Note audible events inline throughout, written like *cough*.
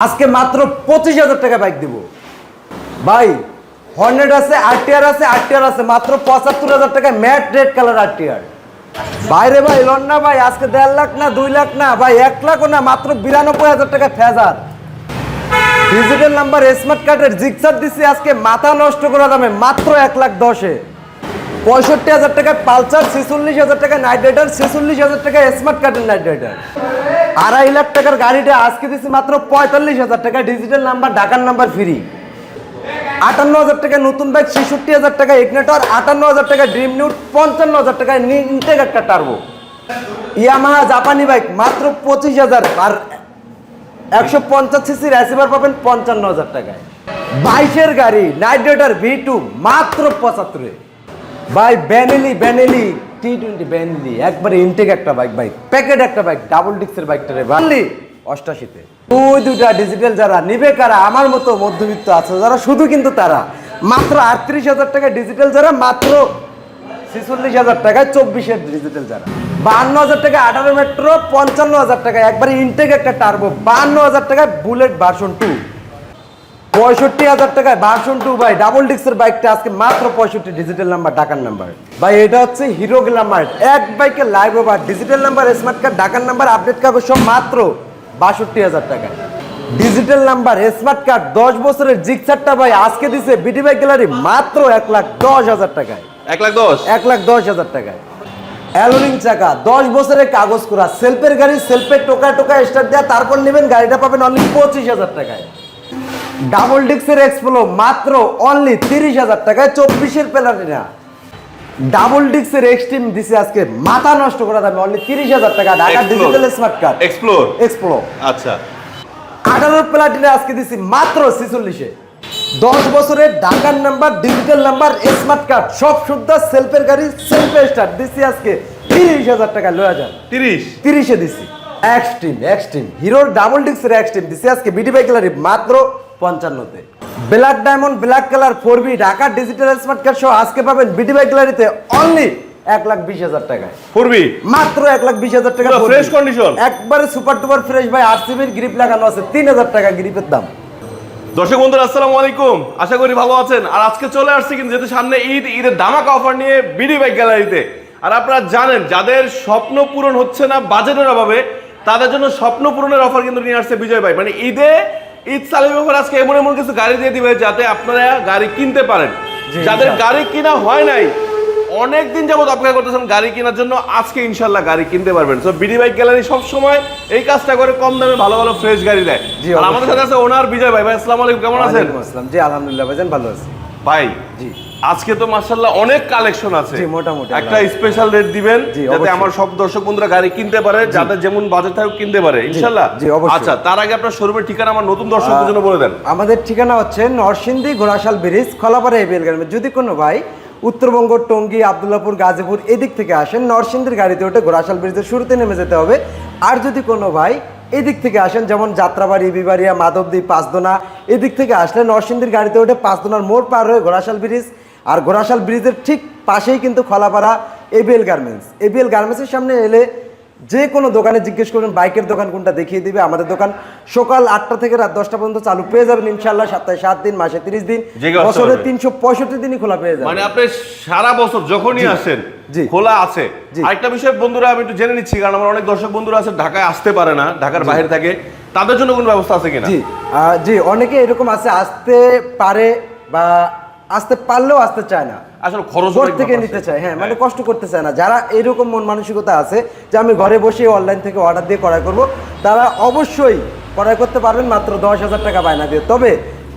আজকে মাত্র পঁচিশ হাজার টাকা বাইক দিব। ভাই হর্নেট আছে আরটিআর আছে আরটিআর আছে, মাত্র পঁচাত্তর হাজার টাকা ম্যাট রেড কালার আরটিআর বাইরে ভাই, লন না ভাই, আজকে দেড় লাখ না, দুই লাখ না, ভাই, এক লাখও না, মাত্র বিরানব্বই হাজার টাকা ফেজার ডিজিটাল নাম্বার স্মার্ট কার্ডের জিক্সার দিচ্ছি আজকে মাথা নষ্ট করা দামে মাত্র এক লাখ দশে। পঁয়ষট্টি হাজার টাকায় পালসার, ছেচল্লিশ হাজার টাকা নাইট রাইডার, ছেচল্লিশ হাজার টাকা স্মার্ট কার্ডের নাইট রাইডার। আড়াই লাখ টাকার গাড়িটা আজকে দিচ্ছি মাত্র পঁয়তাল্লিশ হাজার টাকা ডিজিটাল নাম্বার ঢাকার নাম্বার ফ্রি আটান্ন হাজার টাকা নতুন বাইক ছেষট্টি হাজার টাকা ইগনেটর আটান্ন হাজার টাকা ড্রিম নিউট পঞ্চান্ন হাজার টাকা ইনটেক একটা টার্বো ইয়ামাহা জাপানি বাইক মাত্র পঁচিশ হাজার আর একশো পঞ্চাশ সিসির অ্যাসিভার পাবেন পঞ্চান্ন হাজার টাকায়। বাইশের গাড়ি নাইট রাইডার ভি টু মাত্র পঁচাত্তরে। ভাই ব্যানেলি ব্যানেলি টি টোয়েন্টি ব্যানেলি একবারে ইনটেক একটা বাইক বাইক প্যাকেট একটা বাইক ডাবল ডিক্সের বাইকটা রে বানলি অষ্টাশিতে। দুই দুটা ডিজিটাল যারা নিবে কারা? আমার মতো মধ্যবিত্ত আছে, যারা শুধু কিন্তু তারা। মাত্র আটত্রিশ হাজার টাকা ডিজিটাল যারা, মাত্র ছেচল্লিশ হাজার টাকায় চব্বিশের ডিজিটাল যারা। বান্ন হাজার টাকা আঠারো মেট্রো পঞ্চান্ন হাজার টাকা একবারে ইনটেক একটা টার্বো বান্ন হাজার টাকায় বুলেট ভার্সন টু পঁয়ষট্টি হাজার টাকায় ভার্সন টু ভাই ডাবল ডিক্সের বাইকটা আজকে মাত্র পঁয়ষট্টি ডিজিটাল নাম্বার ঢাকার নাম্বার ভাই এটা হচ্ছে হিরো গ্ল্যামার এক বাইকে live over digital number smart card ঢাকার নাম্বার আপডেট কাগজ সব মাত্র বাষট্টি হাজার টাকায়। ডিজিটাল নাম্বার স্মার্ট কার্ড দশ বছরের জিক্সারটা ভাই আজকে দিছে বিডি বাইক গ্যালারি মাত্র এক লাখ দশ হাজার টাকায়। এক লাখ দশ? এক লাখ দশ হাজার টাকায়। অ্যালোরিং চাকা দশ বছরের কাগজ করা সেলফের গাড়ি সেলফের টোকা টোকা স্টার্ট দেওয়া তারপর নেবেন গাড়িটা পাবেন অনলি পঁচিশ হাজার টাকায়। ডাবল ডিক্সের এক্সপ্লো মাত্র অনলি তিরিশ হাজার টাকায় চব্বিশের প্যালারিনা ডাবল ডিক্সের এক্সট্রিম দিছে আজকে মাথা নষ্ট করা দামে অনলি তিরিশ হাজার টাকা Dhaka digital smart card explore এক্সপ্লো আচ্ছা। আঠারো প্লাটিনে আজকে দিছি মাত্র ছিচল্লিশে। দশ বছরের ঢাকার number digital number smart card সব শুদ্ধ সেলফের গাড়ি সেলফ স্টার্ট দিছি আজকে তিরিশ হাজার টাকা লয় হাজার তিরিশ? তিরিশে দিছি। এক্সট্রিম এক্সট্রিম হিরোর ডাবল ডিক্সের এক্সট্রিম দিছি আজকে বিডি বাই গ্যালারি মাত্র পঞ্চান্নতে। Black diamond black colour four B Dhaka digital smart card সহ আজকে পাবেন বিডি বাই গ্যালারিতে অনলি এক লাখ বিশ হাজার টাকায়। পূর্বি মাত্র এক লাখ বিশ হাজার টাকা fresh condition? একবারে সুপার টুপার ফ্রেশ ভাই আরসিবির গ্রিপ লাগানো আছে তিন হাজার টাকা গ্রিপের দাম। দর্শক বন্ধুরা আসসালামু আলাইকুম। আশা করি ভালো আছেন। আর আজকে চলে আসছি কিন্তু যেহেতু সামনে ঈদ ঈদের ধামাকা অফার নিয়ে বিডি বাইক গ্যালারিতে। আর আপনারা জানেন যাদের স্বপ্ন পূরণ হচ্ছে না বাজেটের অভাবে তাদের জন্য স্বপ্ন পূরণের অফার কিন্তু নিয়ে আসছে বিজয় ভাই। মানে ঈদে ঈদ সালিম অফার আজকে এমন এমন কিছু গাড়ি দিয়ে দিবে যাতে আপনারা গাড়ি কিনতে পারেন। যাদের গাড়ি কিনা হয় নাই অনেকদিন যাবত অপেক্ষা করতেছেন গাড়ি কেনার জন্য আজকে ইনশাল্লাহ গাড়ি কিনতে পারবেন। সো বিডি বাইক গ্যালারি সব সময় এই কাজটা করে কম দামে ভালো ভালো ফ্রেশ গাড়ি দেয়। জি, আর আমাদের সাথে আছে ওনার বিজয় ভাই। ভাই আসসালামু আলাইকুম কেমন আছেন? আসসালাম। জি আলহামদুলিল্লাহ ভাইজান ভালো আছি। ভাই জি। আজকে তো মাশাআল্লাহ অনেক কালেকশন আছে। জি, মোটামুটি একটা স্পেশাল রেট দিবেন যাতে আমার সব দর্শক বন্ধুরা গাড়ি কিনতে পারে যাদের যেমন বাজেট থাকুক কিনতে পারে ইনশাআল্লাহ। জি, অবশ্যই। আচ্ছা তার আগে আপনার শোরুমের ঠিকানা আমার নতুন দর্শকদের জন্য বলে দেন। আমাদের ঠিকানা হচ্ছে নরসিংদী ঘোড়াশাল ব্রিজ খলাপাড়া এবিএল গ্রামে যদি কোনো ভাই উত্তরবঙ্গ টঙ্গী আবদুল্লাপুর গাজীপুর এদিক থেকে আসেন নরসিংদীর গাড়িতে ওঠে ঘোড়াশাল ব্রিজের শুরুতে নেমে যেতে হবে। আর যদি কোনো ভাই এদিক থেকে আসেন যেমন যাত্রাবাড়ি বিবাড়িয়া মাধবদী পাঁচদোনা এদিক থেকে আসলে নরসিংদীর গাড়িতে উঠে পাঁচদোনার মোড় পার হয়ে ঘোড়াশাল ব্রিজ আর ঘোড়াশাল ব্রিজের ঠিক পাশেই কিন্তু খলাপাড়া এবিএল গার্মেন্টস। এবিএল গার্মেন্টসের সামনে এলে যে কোনো দোকানে জিজ্ঞেস করবেন বাইকের দোকান কোনটা দেখিয়ে দিবে। আমাদের দোকান সকাল আটটা থেকে রাত দশটা পর্যন্ত চালু পেয়ে যাবেন ইনশাল্লাহ সপ্তাহে সাত দিন মাসে তিরিশ দিন বছরে তিনশো পঁয়ষট্টি দিনই খোলা পেয়ে যাবেন। মানে আপনি সারা বছর যখনই আসেন। খোলা আছে। আরেকটা বিষয় বন্ধুরা আমি একটু জেনে নিচ্ছি কারণ আমার অনেক দর্শক বন্ধুরা আছে ঢাকায় আসতে পারে না ঢাকার বাইরে থাকে। তাদের জন্য কোনো ব্যবস্থা আছে কিনা? জি। জি অনেকে এরকম আছে আসতে পারে বা আসতে পারলেও আসতে চায় না। আসলে খরচ থেকে নিতে চায় হ্যাঁ মানে কষ্ট করতে চায় না। যারা এরকম মন মানসিকতা আছে যে আমি ঘরে বসে অনলাইন থেকে অর্ডার দিয়ে ক্রয় করব তারা অবশ্যই ক্রয় করতে পারবেন মাত্র দশ হাজার টাকা বায়না দিয়ে। তবে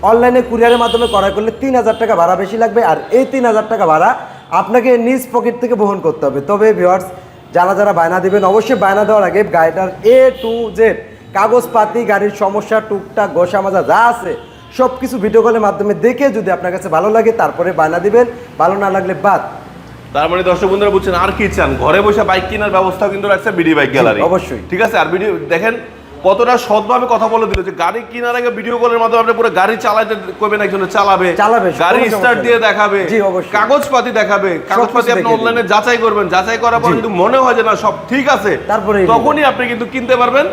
অনলাইনে কুরিয়ারের মাধ্যমে ক্রয় করলে তিন হাজার টাকা ভাড়া বেশি লাগবে আর এই তিন হাজার টাকা ভাড়া আপনাকে নিজ পকেট থেকে বহন করতে হবে। তবে ভিওয়ার্স যারা যারা বায়না দিবেন অবশ্যই বায়না দেওয়ার আগে গাড়িটার এ টু জেড কাগজপাতি গাড়ির সমস্যা টুকটাক গোসা মাজা যা আছে সব কিছু ভিডিও কলের মাধ্যমে দেখে যদি আপনার কাছে ভালো লাগে তারপরে বায়না দিবেন। ভালো না লাগলে বাদ। তার মানে দর্শক বন্ধুরা বুঝছেন আর কি চান? ঘরে বসে বাইক কেনার ব্যবস্থা কিন্তু রাখছে বিডি বাইক গ্যালারি অবশ্যই। ঠিক আছে? আর ভিডিও দেখেন কতটা সৎভাবে কথা বলে দিল যে গাড়ি কেনার আগে ভিডিও কলের মাধ্যমে আপনি পুরো গাড়ি চালাতে করবেন একজন চালাবে। চালাবে, গাড়ি স্টার্ট দিয়ে দেখাবে। জি, অবশ্যই। কাগজপাতি দেখাবে। কাগজপাতি আপনি অনলাইনে যাচাই করবেন। যাচাই করার পর কিন্তু মনে হয় যে না সব ঠিক আছে। তারপরে তখনই আপনি কিন্তু কিনতে পারবেন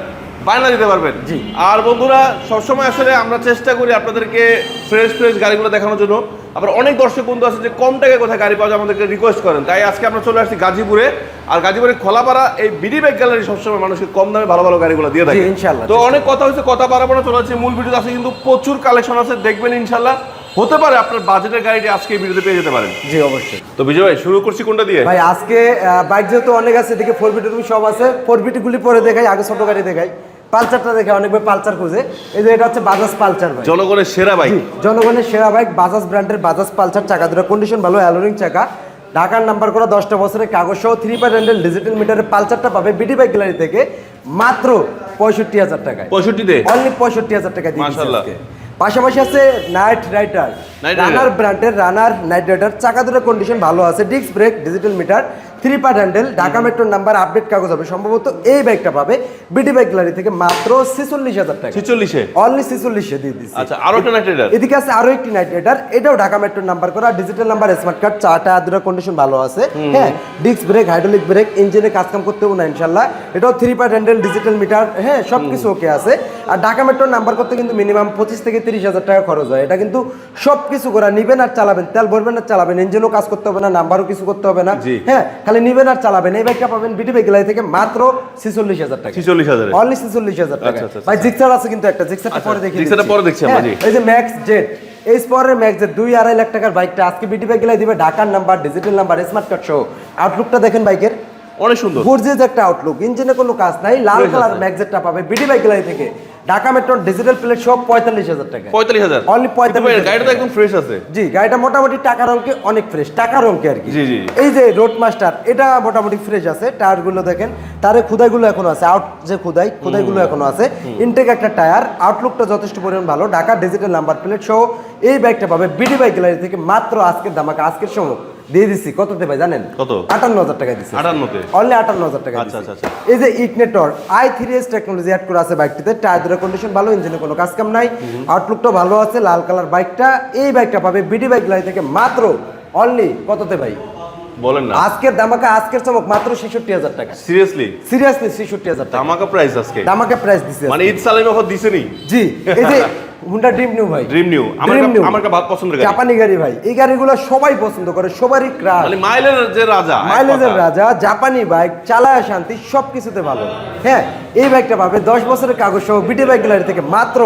বায়না দিতে পারবেন। জি। আর বন্ধুরা সবসময় আসলে আমরা চেষ্টা করি আপনাদেরকে ফ্রেশ ফ্রেশ গাড়িগুলো দেখানোর জন্য। আবার অনেক দর্শক বন্ধু আছে যে কম টাকায় কোথায় গাড়ি পাওয়া যায় আমাদেরকে রিকোয়েস্ট করেন। তাই আজকে আমরা চলে আসছি গাজীপুরে। আর গাজীপুরে খোলাপাড়া এই বিডি ব্যাগ গ্যালারি সবসময় মানুষকে কম দামে ভালো ভালো গাড়িগুলো দিয়ে থাকে। ইনশাল্লাহ। তো অনেক কথা হয়েছে কথা বাড়াবো না চলে আসছে। মূল ভিডিও আছে কিন্তু প্রচুর কালেকশন আছে দেখবেন ইনশাল্লাহ হতে পারে আপনার বাজেটের গাড়িটি আজকে এই ভিডিওতে পেয়ে যেতে পারেন। জি অবশ্যই। তো বিজয় ভাই শুরু করছি কোনটা দিয়ে? ভাই আজকে বাইক যেহেতু অনেক আছে এদিকে ফোর বিটি তুমি সব আছে। ফোর বিটি গুলি পরে দেখাই আগে ছোট গাড়ি দেখাই। পালচারটা দেখে অনেক ভাই পালচার খুঁজে। এই যে এটা হচ্ছে বাজাজ পালচার ভাই। জনগণের সেরা বাইক। জনগণের সেরা বাইক বাজাজ ব্র্যান্ডের বাজাজ পালচার চাকা দুটো কন্ডিশন ভালো অ্যালোরিং চাকা। ঢাকার নাম্বার করা দশটা বছরের কাগজ সহ থ্রি পার হ্যান্ডেল ডিজিটাল মিটারের পালচারটা পাবে বিডি বাইক গ্যালারি থেকে মাত্র পঁয়ষট্টি হাজার টাকায়। পঁয়ষট্টিতে? অনলি পঁয়ষট্টি হাজার টাকা দিয়ে। পাশাপাশি আছে নাইট রাইডার রানার ব্র্যান্ডের রানার নাইট রাইডার চাকা দুটো কন্ডিশন ভালো আছে। Disc brake digital meter three part handle Dhaka মেট্রোর নাম্বার আপডেট কাগজ হবে। সম্ভবত এই বাইকটা পাবে বিডি বাইক গ্যালারি থেকে মাত্র ছেচল্লিশ হাজার টাকা। ছিচল্লিশে? অনলি ছেচল্লিশে দিয়ে দিচ্ছি আচ্ছা আরও একটা নাইট রাইডার এদিকে আছে আরও একটি নাইট রাইডার এটাও ঢাকা মেট্রোর নাম্বার করা ডিজিটাল নাম্বার স্মার্ট কার্ড চারটা দুটো কন্ডিশন ভালো আছে। হ্যাঁ ডিস্ক ব্রেক হাইড্রোলিক ব্রেক ইঞ্জিনে কাজ কাম করতে হবে না ইনশাল্লাহ এটাও three part handle digital meter হ্যাঁ সব কিছু ওকে আছে। আর ঢাকা মেট্রোর নাম্বার করতে কিন্তু মিনিমাম পঁচিশ থেকে তিরিশ হাজার টাকা খরচ হয়। এটা কিন্তু সব কিছু করা নিবেন আর চালাবেন। তেল ভরবেন আর চালাবেন। ইঞ্জিনও কাজ করতে হবে না নাম্বারও কিছু করতে হবে না। হ্যাঁ খালি নিবেন আর চালাবেন। এই বাইকটা পাবেন বিটি বাইক থেকে মাত্র ছেচল্লিশ হাজার টাকা। ছিচল্লিশ হাজারে অনলি ছেচল্লিশ হাজার টাকা। আচ্ছা, আচ্ছা, ভাই জিক্সার আছে কিন্তু একটা। জিক্সারটা আচ্ছা, পরে দেখি জিক্সারটা পরে দেখছি আমরা, এই যে ম্যাক্স জেট এই স্পরের ম্যাক্স জেট দুই আড়াই লাখ টাকার বাইকটা। আজকে বিটি বাইক দিবে ঢাকার number digital number smart card সহ। আউটলুকটা দেখেন বাইকের। অনেক সুন্দর। গর্জিয়াস একটা আউটলুক ইঞ্জিনে কোনো কাজ নাই লাল কালার আছে। ম্যাক্স জেটটা পাবে। বিটি বাইক থেকে। ঢাকা মেট্রো ডিজিটাল প্লেট সহ পঁয়তাল্লিশ হাজার টাকা। পঁয়তাল্লিশ হাজার? Only 45,000 গাড়িটা একদম ফ্রেশ আছে। জি গাড়িটা মোটামুটি টাকার অঙ্কে অনেক ফ্রেশ টাকার অঙ্কে আর কি। জি, জি, জি। এই যে রোড মাস্টার এটা মোটামুটি ফ্রেশ আছে টায়ারগুলো দেখেন তারে খুদাইগুলো এখনও আছে আউট যে খুদাই খুদাইগুলো এখনও আছে। ইনটেক একটা টায়ার আউটলুকটা যথেষ্ট পরিমাণ ভালো ঢাকা ডিজিটাল নাম্বার প্লেট সহ এই বাইকটা পাবে বিডি বাইক গ্যালারি থেকে মাত্র আজকের দামাকে আজকের সময়। দিয়ে দিচ্ছি কততে ভাই জানেন? কত? আটান্ন হাজার টাকা দিচ্ছি আটান্নতে অনলি আটান্ন হাজার টাকা আচ্ছা, আচ্ছা, এই যে Ignitor I three S technology add করা আছে বাইকটিতে টায়ার দুটো কন্ডিশন ভালো ইঞ্জিনে কোনো কাজ কাম নাই। আউটলুকটা ভালো আছে লাল কালার বাইকটা। এই বাইকটা পাবে বিডি বাইক গ্যালারি থেকে মাত্র অনলি কততে ভাই? বলেন না। আজকের দামাকা আজকের চমক মাত্র ছেষট্টি হাজার টাকা। সিরিয়াসলি সিরিয়াসলি ছেষট্টি হাজার টাকা। ধামাকা প্রাইস আজকে? দামাকা প্রাইস দিচ্ছে মানে ঈদ সালামি অফার দিছেনি? জি এই যে হুন্ডা ড্রিম নিউ ভাই। ড্রিম নিউ আমার। আমার ভাত পছন্দের গাড়ি। জাপানি গাড়ি ভাই। এই গাড়িগুলো সবাই পছন্দ করে সবারই ক্রাশ মানে যে রাজা মাইলেজের রাজা জাপানি বাইক চালায় শান্তি সব কিছুতে ভালো। হ্যাঁ এই বাইকটা পাবে দশ বছরের কাগজ সহ বিটি বাইক গ্যালারি থেকে মাত্র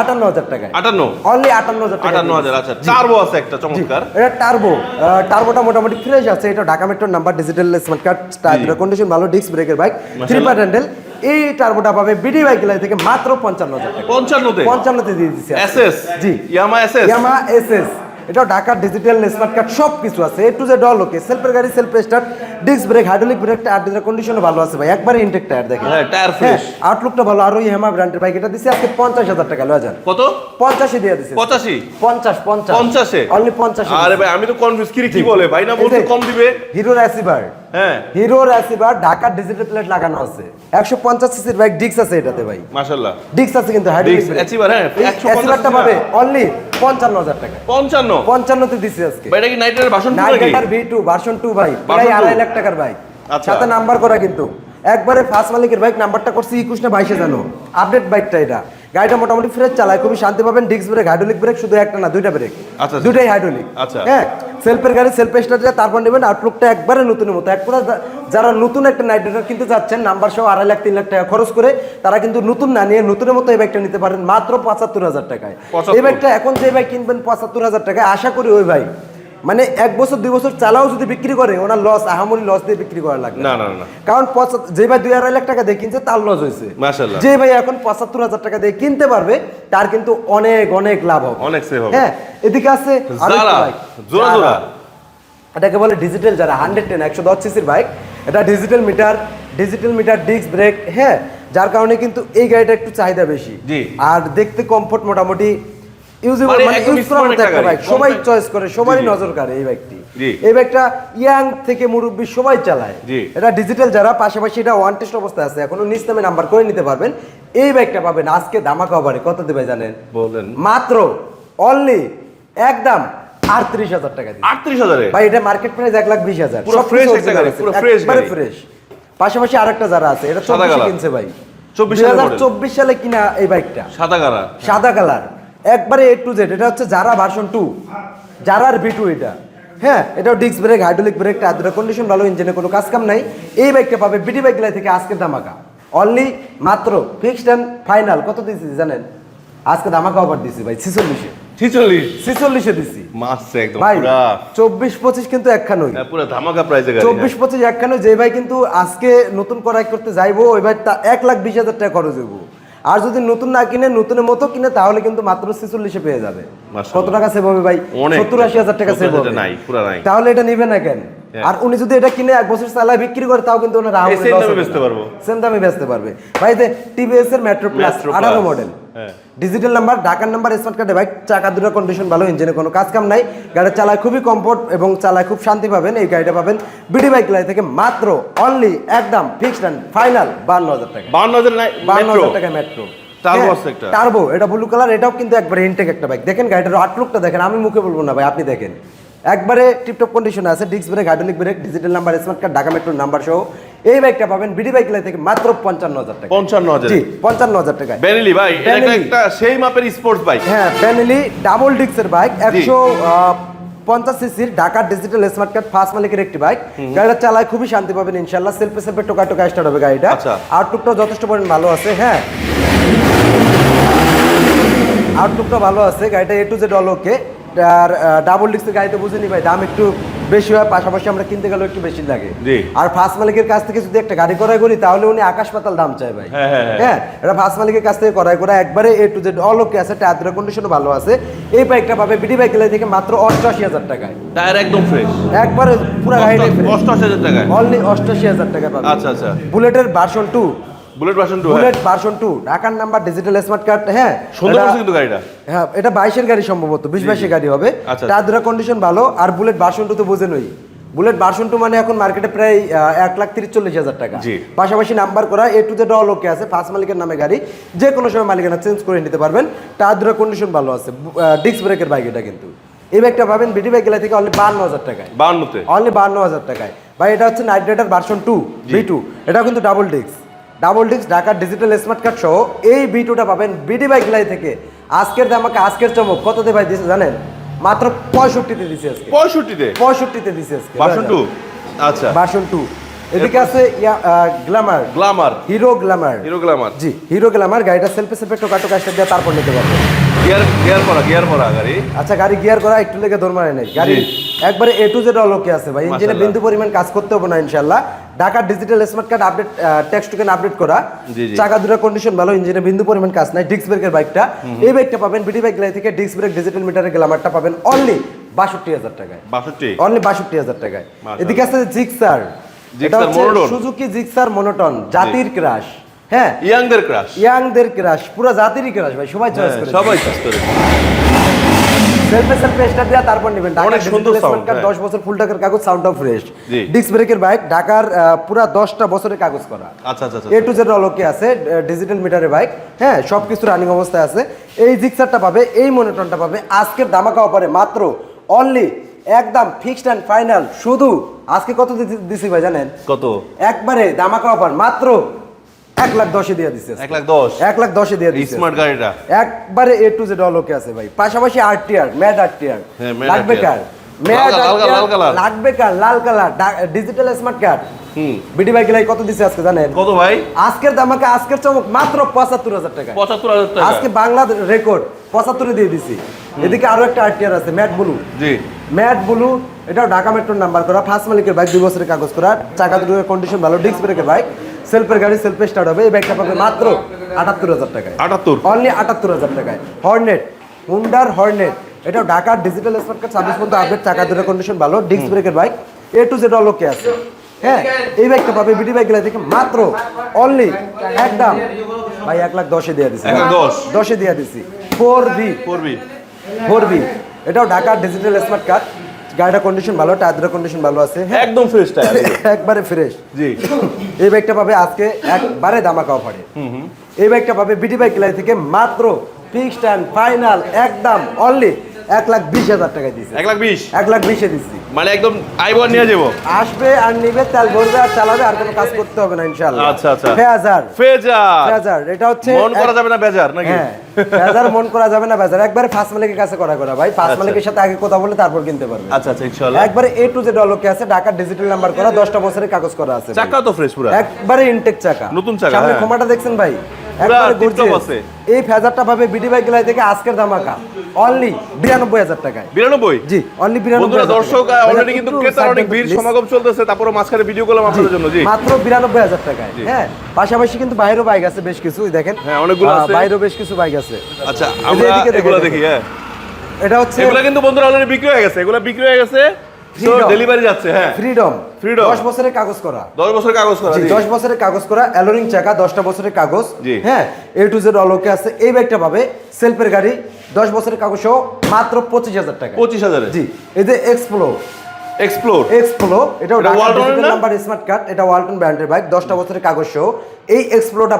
আটান্ন হাজার টাকা আটান্ন? অনলি আটান্ন হাজার টাকা আটান্ন হাজার আচ্ছা। টার্বো আছে একটা চমৎকার। এটা টার্বো টার্বোটা মোটামুটি ফ্রেশ আছে। এটা ঢাকা মেট্রোর number digital smart card condition ভালো ডিস্ক ব্রেকের বাইক থ্রি পার্ট হ্যান্ডেল এই টার্বোটা পাবে বিডি বাইক থেকে মাত্র পঞ্চান্ন হাজার পঞ্চান্ন পঞ্চান্নতে? পঞ্চান্নতে দিয়ে দিচ্ছে এস এসএস জি। ইয়ামা এসএস ইয়ামা এসএস এটা ঢাকার ডিজিটাল স্মার্ট কার্ড সব কিছু আছে A to Z all okay সেলফের গাড়ি self start disc brake hydraulic brake tyre desire কন্ডিশনও ভালো আছে ভাই। একবারে ইনটেক টায়ার দেখেন। হ্যাঁ, টায়ার fresh। আউটলুকটা ভালো আর ওই হেমা ব্র্যান্ডের বাইক এটা দিছে আজকে পঞ্চাশ হাজার টাকা লয় যান। কত? পঞ্চাশে দিয়ে দিছে। পঁচাশি? পঞ্চাশ পঞ্চাশ। পঞ্চাশে? অনলি পঞ্চাশ আরে ভাই আমি তো কনফিউজ কি কি বলে? ভাই না বলতে কম দিবে? হিরোর অ্যাসিভার হ্যাঁ। ডিজিটাল প্লেট লাগানো আছে। একশো পঞ্চাশ সিসির বাইক ডিক্স আছে এটাতে ভাই। মাশাআল্লাহ। ডিক্স আছে কিন্তু হাইড্রোলিক Dix, Achiever, হ্যাঁ, 150 পাবে অনলি পঞ্চান্ন হাজার টাকা। পঞ্চান্ন? পঞ্চান্নতে দিছি আজকে। ভাই এটা কি নাইটের ভাষণ নাইগেটার ভি টু ভার্সন টু ভাই। প্রায় আড়াই লাখ টাকার বাইক আচ্ছা। সাথে নাম্বার করা কিন্তু। একবারে ফার্স্ট মালিকের বাইক নাম্বারটা করছি একুশ না বাইশে জানো আপডেট বাইকটা এটা। গাড়িটা মোটামুটি ফ্রেশ চালায় খুবই শান্তি পাবেন ডিস্ক ব্রেক হাইড্রোলিক ব্রেক শুধু একটা না দুইটা ব্রেক আচ্ছা, আচ্ছা। দুটাই হাইড্রোলিক আচ্ছা। হ্যাঁ সেলফের গাড়ি সেলফ স্টার্টে তারপর নেবেন আউটলুকটা একবারে নতুনের মতো। এক কথা যারা নতুন একটা নাইট রাইডার কিনতে যাচ্ছেন নাম্বার সহ আড়াই লাখ তিন লাখ টাকা খরচ করে তারা কিন্তু নতুন না নিয়ে নতুনের মতো এই বাইকটা নিতে পারেন মাত্র পঁচাত্তর হাজার টাকায়। 75 এই বাইকটা এখন যে বাইক কিনবেন পঁচাত্তর হাজার টাকায় আশা করি ওই ভাই মানে এক বছর দুই বছর চালাও যদি বিক্রি করে ওনার লস আহামরি লস দিয়ে বিক্রি করা লাগবে। না না না কারণ যে ভাই দুই আড়াই লাখ টাকা দিয়ে কিনছে তার লস হয়েছে। মাশাআল্লাহ। যে ভাই এখন পঁচাত্তর হাজার টাকা দিয়ে কিনতে পারবে তার কিন্তু অনেক অনেক লাভ হবে। অনেক সেভ হবে। হ্যাঁ এদিকে আছে জোড়া জোড়া। এটাকে বলে ডিজিটাল যারা হান্ড্রেড টেন একশো দশ সিসির বাইক এটা digital meter digital meter disc brake হ্যাঁ যার কারণে কিন্তু এই গাড়িটা একটু চাহিদা বেশি। আর দেখতে কমফোর্ট মোটামুটি ইউজেবল মানে মানে ইউজ করার মতো একটা বাইক সবাই চয়েস করে সবাই। নজর কাড়ে এই বাইকটি এই বাইকটা ইয়াং থেকে মুরব্বী সবাই চালায়। এটা ডিজিটাল যারা পাশাপাশি এটা ওয়ান টেস্ট অবস্থায় আছে। এখনও নামে নাম্বার করে নিতে পারবেন। এই বাইকটা পাবেন আজকে ধামাকা অফারে কত দেবে জানেন? বলেন। মাত্র অনলি একদম আটত্রিশ হাজার টাকা দিয়ে আটত্রিশ হাজারে? ভাই এটা মার্কেট প্রাইস এক লাখ বিশ হাজার। পুরো fresh একবারে ফ্রেশ পাশাপাশি আরেকটা যারা আছে এটা চব্বিশে কিনছে ভাই। 24 দুই সালের হাজার চব্বিশ সালে কিনা এই বাইকটা সাদা কারা সাদা কালার একবারে এ টু জেড এটা হচ্ছে যারা ভার্সন টু যারার ভি টু এটা। হ্যাঁ এটাও disc brake hydraulic brake tyre condition ভালো ইঞ্জিনে কোনো কাজ কাম নাই। এই বাইকটা পাবে বিডি বাইক লাই থেকে আজকে ধামাকা। অনলি মাত্র ফিক্সড অ্যান্ড ফাইনাল কত দিয়েছি জানেন? আজকে ধামাকা অফার দিছি ভাই ছিচল্লিশে। ছিচল্লিশ? ছিচল্লিশে দিছি মাসছে একদম ভাই চব্বিশ পঁচিশ কিন্তু একখানই। হ্যাঁ, ধামাকা প্রাইজে চব্বিশ পঁচিশ একখানে যে ভাই কিন্তু আজকে নতুন করাই করতে যাইবো ওই ভাই তা এক লাখ বিশ হাজার টাকা খরচ হইব। আর যদি নতুন না কিনে নতুনের মতো কিনে তাহলে কিন্তু মাত্র ছেচল্লিশে পেয়ে যাবে। কত টাকা সেভ হবে ভাই? সত্তর আশি হাজার টাকা 70 সেভ হবে। তাহলে এটা নিবে না কেন? হ্যাঁ। আর উনি যদি এটা কিনে এক বছর চালায় বিক্রি করে তাও কিন্তু ওনার সেম দামে বেচতে পারবে। ভাই যে টিভিএস এর মেট্রো প্লাস আঠারো মডেল। ডিজিটাল নাম্বার ঢাকার নাম্বার স্মার্ট কার্ডে বাইক চাকা দুটো কন্ডিশন ভালো ইঞ্জিনে কোনো কাজ কাম নাই। গাড়ি চালায় খুবই কমফোর্ট এবং চালায় খুব শান্তি পাবেন। এই গাড়িটা পাবেন বিডি বাইক লাই থেকে মাত্র অনলি একদম ফিক্সড অ্যান্ড ফাইনাল বান্ন হাজার টাকা। বান্ন হাজার নাই বান্ন হাজার টাকা মেট্রো টার্বো এটা ব্লু কালার এটাও কিন্তু একবার ইনটেক একটা বাইক দেখেন গাড়িটার আউটলুকটা দেখেন আমি মুখে বলব না ভাই আপনি দেখেন। একবারে টিপটপ কন্ডিশন আছে disc brake hydraulic brake digital number smart card Dhaka মেট্রোর নাম্বার সহ। এই বাইকটা পাবেন বিডি বাইক লাই থেকে মাত্র পঞ্চান্ন হাজার টাকা। পঞ্চান্ন হাজার। জি পঞ্চান্ন হাজার টাকা বেনেলি ভাই এটা একটা- সেই মাপের স্পোর্টস বাইক হ্যাঁ প্যানেলি ডাবল ডিক্সের বাইক একশো পঞ্চাশ সিসির ঢাকার ডিজিটাল স্মার্ট কার্ড ফার্স্ট মালিকের একটি বাইক গাড়িটা চালায় খুবই শান্তি পাবেন ইনশাল্লাহ সেলফে সেলফে টোকা টোকা স্টার্ট হবে গাড়িটা। আচ্ছা। আউটলুকটাও যথেষ্ট পরিমাণ ভালো আছে হ্যাঁ। আউটলুকটা ভালো আছে গাড়িটা A to Z all okay R double ডিস্কের গাড়িতে বুঝিনি ভাই দাম একটু বেশি হয় পাশাপাশি আমরা কিনতে গেলেও একটু বেশি লাগে। আর ফার্স্ট মালিকের কাছ থেকে যদি একটা গাড়ি করাই করি তাহলে উনি আকাশ পাতাল দাম চায় ভাই। হ্যাঁ, হ্যাঁ, হ্যাঁ। হ্যাঁ এটা ফার্স্ট মালিকের কাছ থেকে করাই করা একবারে A to Z all okay আছে টায়ার কন্ডিশনও ভালো আছে। এই বাইকটা পাবে বিডি বাইক থেকে মাত্র অষ্টআশি হাজার টাকায়। টায়ার একদম ফ্রেশ একবারে পুরো গাড়ি অষ্টআশি হাজার টাকায়। অনলি অষ্টআশি হাজার টাকা পাবে। আচ্ছা আচ্ছা। বুলেটের version two bullet version two bullet version two ঢাকার নাম্বার ডিজিটাল স্মার্ট কার্ড হ্যাঁ। সুন্দর করছে কিন্তু গাড়িটা। হ্যাঁ এটা বাইশের গাড়ি সম্ভবত বিশ বাইশের গাড়ি হবে। আচ্ছা। টায়ার কন্ডিশন ভালো আর বুলেট ভার্সন টু তো বোঝে নই। বুলেট ভার্সন টু মানে এখন মার্কেটে প্রায় এক লাখ তিরিশ হাজার টাকা। পাশাপাশি নাম্বার করা A to Z all okay আছে ফার্স্ট মালিকের নামে গাড়ি। যে কোনো সময় মালিকানা চেঞ্জ করে নিতে পারবেন। দুটা কন্ডিশন ভালো আছে ডিস্ক ব্রেকের বাইক এটা কিন্তু। এই বাইকটা পাবেন বিডি বাইক গেলা থেকে অনলি বান্ন হাজার টাকায়। বান্নতে। অনলি বান্ন হাজার টাকায়। ভাই এটা হচ্ছে Knight Rider version two B two এটা কিন্তু ডাবল ডিস্ক ডাবল ডিস্ক ঢাকার ডিজিটাল স্মার্ট কার্ড সহ এই বি টুটা পাবেন বিডি বাইক লাই থেকে। আজকের আমাকে আজকের চমক দিয়ে ভাই দিছে জানেন? মাত্র পঁয়ষট্টিতে দিছে আজকে। পঁয়ষট্টিতে? পঁয়ষট্টিতে দিছে আজকে টু? আচ্ছা। Version two. এদিকে আছে glamour glamour Hero Glamour Hero Glamour জি হিরো গ্ল্যামার গাড়িটা সেলফি সেলফি টোকা টোকা স্টার্ট দিয়ে তারপর নিতে পারবেন গিয়ার গিয়ার গিয়ার গাড়ি। আচ্ছা গাড়ি গিয়ার করা একটু লেগে দৌড় মারে নাই গাড়ি একবারে এ টু জেড অলোকে আছে ভাই। ইঞ্জিনে বিন্দু পরিমাণ কাজ করতে হবে না ইনশাল্লাহ ঢাকার digital smart card update text token update করা। চাকা দুটো কন্ডিশন ভালো ইঞ্জিনে বিন্দু পরিমাণ কাজ নাই ডিস্ক ব্রেকের বাইকটা এই বাইকটা পাবেন বিডি বাইক লাই থেকে ডিস্ক ব্রেক ডিজিটাল মিটারের গ্লামারটা পাবেন অনলি বাষট্টি হাজার টাকায়। বাষট্টি? অনলি বাষট্টি হাজার টাকায়। এদিকে আছে জিক্সার এটা জিক্সার হচ্ছে মনোটন। সুজুকি জিক্সার মনোটন জাতির ক্রাশ হ্যাঁ। ইয়াংদের ক্রাশ ইয়াংদের ক্রাশ পুরো জাতিরই ক্রাশ ভাই সবাই চয়েস করে হ্যাঁ, সবাই করে সেলফে সেলফে স্টার্ট দেওয়া তারপর নেবেন। অনেক সুন্দর sound, হ্যাঁ। 10 বছর ফুল টাকার কাগজ সাউন্ডটাও ফ্রেশ ডিস্ক ব্রেকের বাইক ঢাকার আহ, 10টা বছরের কাগজ করা। আচ্ছা আচ্ছা আচ্ছা এ টু জেড অলোকে আছে ডিজিটাল মিটারের বাইক হ্যাঁ সব কিছু রানিং অবস্থায় আছে। এই জিক্সারটা পাবে এই মনিটরটা পাবে। আজকের অফারে মাত্র অনলি একদম ফিক্সড অ্যান্ড ফাইনাল শুধু আজকে কত দিছি ভাই জানেন? কত? একবারে দামাকা অফার মাত্র এক লাখ দশে দিয়ে দিচ্ছে এক লাখ দশ? এক লাখ দশে দিয়ে দিচ্ছে স্মার্ট গাড়িটা? একবারে এ টু জেড অলোকে আছে ভাই। পাশাপাশি আরটিআর ম্যাড Mad লাগবে কার। লাগবে কার? লাল colour. Digital smart card BD bike লাই কত দিছে আজকে জানেন? কত ভাই? আজকের দামাকে আজকের চমক মাত্র পঁচাত্তর হাজার টাকা। পঁচাত্তর হাজার টাকা। আজকে বাংলা রেকর্ড পঁচাত্তরে দিয়ে দিছি। এদিকে আরও একটা আরটিআর আছে ম্যাট ব্লু জি। ম্যাট ব্লু এটাও ঢাকা মেট্রোর নাম্বার করা। ফার্স্ট মালিকের বাইক দুই বছরের কাগজ করা। চাকা দুটোর কন্ডিশন ভালো ডিস্ক ব্রেকের বাইক সেলফের গাড়ি সেলফে স্টার্ট হবে এই বাইকটা পাবে মাত্র আটাত্তর হাজার টাকায়। আটাত্তর? অনলি আটাত্তর হাজার টাকায়। হর্নেট হুন্ডার হর্নেট এটা ঢাকার ডিজিটাল স্মার্ট ছাব্বিশ পর্যন্ত আপডেট চাকা দুটোর কন্ডিশন ভালো ডিস্ক ব্রেকের bike A to Z all okay আছে। হ্যাঁ এই বাইকটা পাবে বিডি বাইকগুলা থেকে মাত্র অনলি একদম ভাই এক লাখ দশে দিয়ে দিছি। দশ। দশে দিয়ে দিছি। Four B four B four B এটাও ঢাকার ডিজিটাল স্মার্ট কার্ড গাড়িটা কন্ডিশন ভালো টায়ারের কন্ডিশন ভালো আছে হ্যাঁ? একদম ফ্রেশ *laughs* টায়ার একবারে ফ্রেশ জি। এই বাইকটা পাবে আজকে একবারে দামাকা অফারে এই বাইকটা পাবে বিটি বাইক লাই থেকে মাত্র ফিক্সড অ্যান্ড ফাইনাল একদম অনলি এক লাখ বিশ হাজার দিছে। এক লাখ বিশ? এক লাখ বিশে দিচ্ছি মানে একদম আইবার নিয়ে যাব? আসবে আর নিবে তেল ভরবে আর চালাবে আর কোনো কাজ করতে হবে না ইনশাআল্লাহ। আচ্ছা, আচ্ছা। ফেজার। ফেজার। ফেজার এটা হচ্ছে মন করা যাবে না বেজার নাকি? হ্যাঁ ফেজার মন করা যাবে না বাজার। একবারে ফার্স্ট মালিকের কাছে করা করা ভাই। ফার্স্ট আচ্ছা। মালিকের সাথে আগে কথা বলে তারপর কিনতে পারবে। আচ্ছা আচ্ছা ইনশাআল্লাহ। একবারে এ টু জেড অলোকে আছে ঢাকার ডিজিটাল নাম্বার করা দশটা বছরের কাগজ করা আছে। চাকাও তো ফ্রেশ পুরো। একবারে ইনটেক চাকা। নতুন চাকা, সামনে হ্যাঁ। খোমাটা দেখছেন ভাই? একবারে টিপটপ আছে। এই ফেজারটা পাবে বিডি বাইক থেকে আজকের দামাকা অনলি বিরানব্বই হাজার টাকায়। বিরানব্বই? জি অনলি বন্ধুরা দর্শক অলরেডি কিন্তু ক্রেতার অনেক ভিড় সমাগম চলতেছে তারপরে মাঝখানে ভিডিও করলাম আপনাদের জন্য জি। মাত্র বিরানব্বই হাজার টাকায় হ্যাঁ? পাশাপাশি কিন্তু বাইরেও বাইক আছে বেশ কিছু দেখেন। হ্যাঁ, অনেকগুলো আছে। বাইরেও বেশ কিছু বাইক আছে। আচ্ছা আমরা এগুলো দেখি হ্যাঁ। এটা হচ্ছে এগুলো কিন্তু বন্ধুরা অলরেডি বিক্রি হয়ে গেছে এগুলো বিক্রি হয়ে গেছে। ডেলিভারি যাচ্ছে হ্যাঁ। ফ্রিডম। দশ বছরের কাগজ করা। দশ বছর কাগজ করা জি জি। দশ বছরের কাগজ করা অ্যালোরিং চাকা দশটা বছরের কাগজ হ্যাঁ। এ টু জেড অলোকে আছে এই বাইকটা পাবে সেলফের গাড়ি দশ বছরের কাগজ সহ মাত্র পঁচিশ হাজার টাকা। পঁচিশ হাজারে জি এই যে এক্সপ্লোর এটা নাম্বার স্মার্ট কার্ড এটা ওয়ালটন ব্র্যান্ডের বাইক দশটা বছরের কাগজ সহ। এই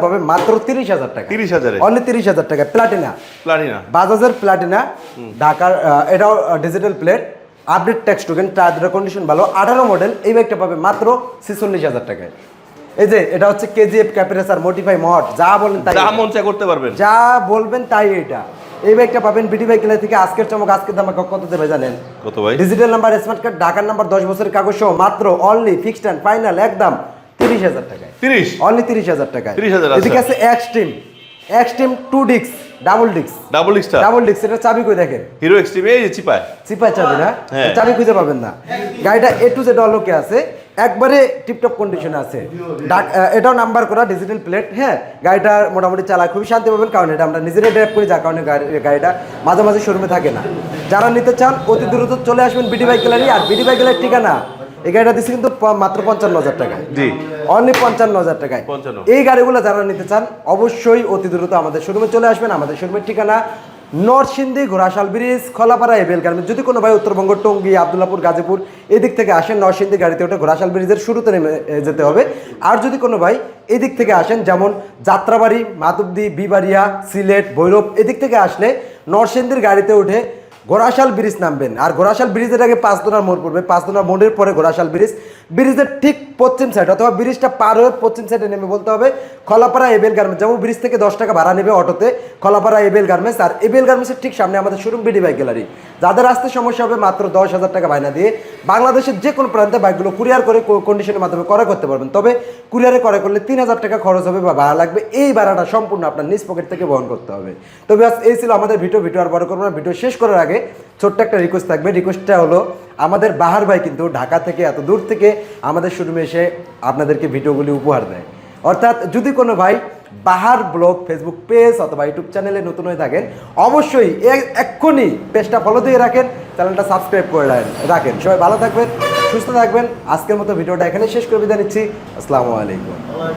পাবে মাত্র তিরিশ হাজার টাকা। 30,000 এ? অনলি তিরিশ হাজার টাকা প্লাটিনা প্লাটিনা বাজাজের প্লাটিনা ঢাকার এটাও digital plate update tax token tyre condition ভালো। আঠারো মডেল এই বাইকটা পাবে মাত্র ছেচল্লিশ হাজার টাকায়। এই যে এটা হচ্ছে কেজিএফ ক্যাপিরেসার মোটিফাই মড যা বলেন তাই যা মন চাই করতে পারবেন। যা বলবেন তাই এটা। এই বাইকটা পাবেন বিডি বাইক কিনা থেকে আজকের চমক আজকের দাম কত দেবে জানেন? কত ভাই? ডিজিটাল নাম্বার স্মার্ট কার্ড ঢাকার নাম্বার দশ বছরের কাগজ সহ মাত্র অনলি ফিক্সড অ্যান্ড ফাইনাল একদম তিরিশ হাজার টাকায়। তিরিশ? অনলি তিরিশ হাজার টাকায়। 30,000 হাজার এদিকে আছে extreme extreme two discs double discs double extra double discs এটা চাবি কই দেখেন? হিরো এক্সট্রিম এই যে চিপায়। চিপায় চাবি না? হ্যাঁ। চাবি খুঁজে পাবেন না। গাড়িটা এ টু জেড অলোকে আছে। একবারে টিপটপ কন্ডিশনে আছে। এটাও নাম্বার করা ডিজিটাল প্লেট হ্যাঁ? গাড়িটা মোটামুটি চালা খুবই শান্তি পাবেন কারণ এটা আমরা নিজেরাই ড্রাইভ করি যার কারণে গাড়িটা মাঝে মাঝে শোরুমে থাকে না। যারা নিতে চান অতি দ্রুত চলে আসবেন বিডি বাইক গ্যালারি আর বিডি বাইক ঠিকানা এই গাড়িটা দিচ্ছে কিন্তু মাত্র পঞ্চান্ন হাজার টাকায়। জি। অনলি পঞ্চান্ন হাজার টাকায়। এই গাড়িগুলো যারা নিতে চান অবশ্যই অতি দ্রুত আমাদের শোরুমে চলে আসবেন। আমাদের শোরুমের ঠিকানা নরসিংদী ঘোড়াশাল ব্রিজ খোলাপাড়া এবেল গার্মেন্ট যদি কোনো ভাই উত্তরবঙ্গ টঙ্গী আবদুল্লাপুর গাজীপুর এদিক থেকে আসেন নরসিংদী গাড়িতে ওঠে ঘোড়াশাল ব্রিজের শুরুতে নেমে যেতে হবে। আর যদি কোনো ভাই এদিক থেকে আসেন যেমন যাত্রাবাড়ি মাধবদী বিবাড়িয়া সিলেট ভৈরব এদিক থেকে আসলে নরসিংদীর গাড়িতে উঠে ঘোড়াশাল ব্রিজ নামবেন। আর ঘোড়াশাল ব্রিজের আগে পাঁচদোনার মোড় পড়বে। পাঁচদোনার মোড়ের পরে ঘোড়াশাল ব্রিজ। ব্রিজের ঠিক পশ্চিম সাইড অথবা ব্রিজটা পার হয়ে পশ্চিম সাইডে নেমে বলতে হবে, খলাপাড়া এবেল গার্মেন্টস যেমন ব্রিজ থেকে দশ টাকা ভাড়া নেবে অটোতে, খলাপাড়া এবেল গার্মেন্টস আর এবেল গার্মেন্টসের ঠিক সামনে আমাদের শোরুম বিডি বাইক গ্যালারি যাদের আসতে সমস্যা হবে মাত্র দশ হাজার টাকা বায়না দিয়ে, বাংলাদেশের যে কোনো প্রান্তে বাইকগুলো কুরিয়ার করে কন্ডিশনের মাধ্যমে করা করতে পারবেন। তবে কুরিয়ারে করা করলে তিন হাজার টাকা খরচ হবে বা ভাড়া লাগবে। এই ভাড়াটা সম্পূর্ণ আপনার নিজ পকেট থেকে বহন করতে হবে। তবে এই ছিল আমাদের ভিডিও ভিডিও আর বড় করব না। ভিডিও শেষ করার আগে ছোট্ট একটা রিকোয়েস্ট থাকবে। রিকোয়েস্টটা হলো, আমাদের বাহার ভাই কিন্তু ঢাকা থেকে এত দূর থেকে আমাদের শোরুমে এসে আপনাদেরকে ভিডিওগুলি উপহার দেয়। অর্থাৎ যদি কোনো ভাই বাহার ব্লগ ফেসবুক পেজ অথবা ইউটিউব চ্যানেলে নতুন হয়ে থাকেন, অবশ্যই এক্ষুনি পেজটা ফলো দিয়ে রাখেন চ্যানেলটা সাবস্ক্রাইব করে রাখেন- রাখেন। সবাই ভালো থাকবেন, সুস্থ থাকবেন। আজকের মতো ভিডিওটা এখানে শেষ করে বিদায় নিচ্ছি। আসসালামু আলাইকুম।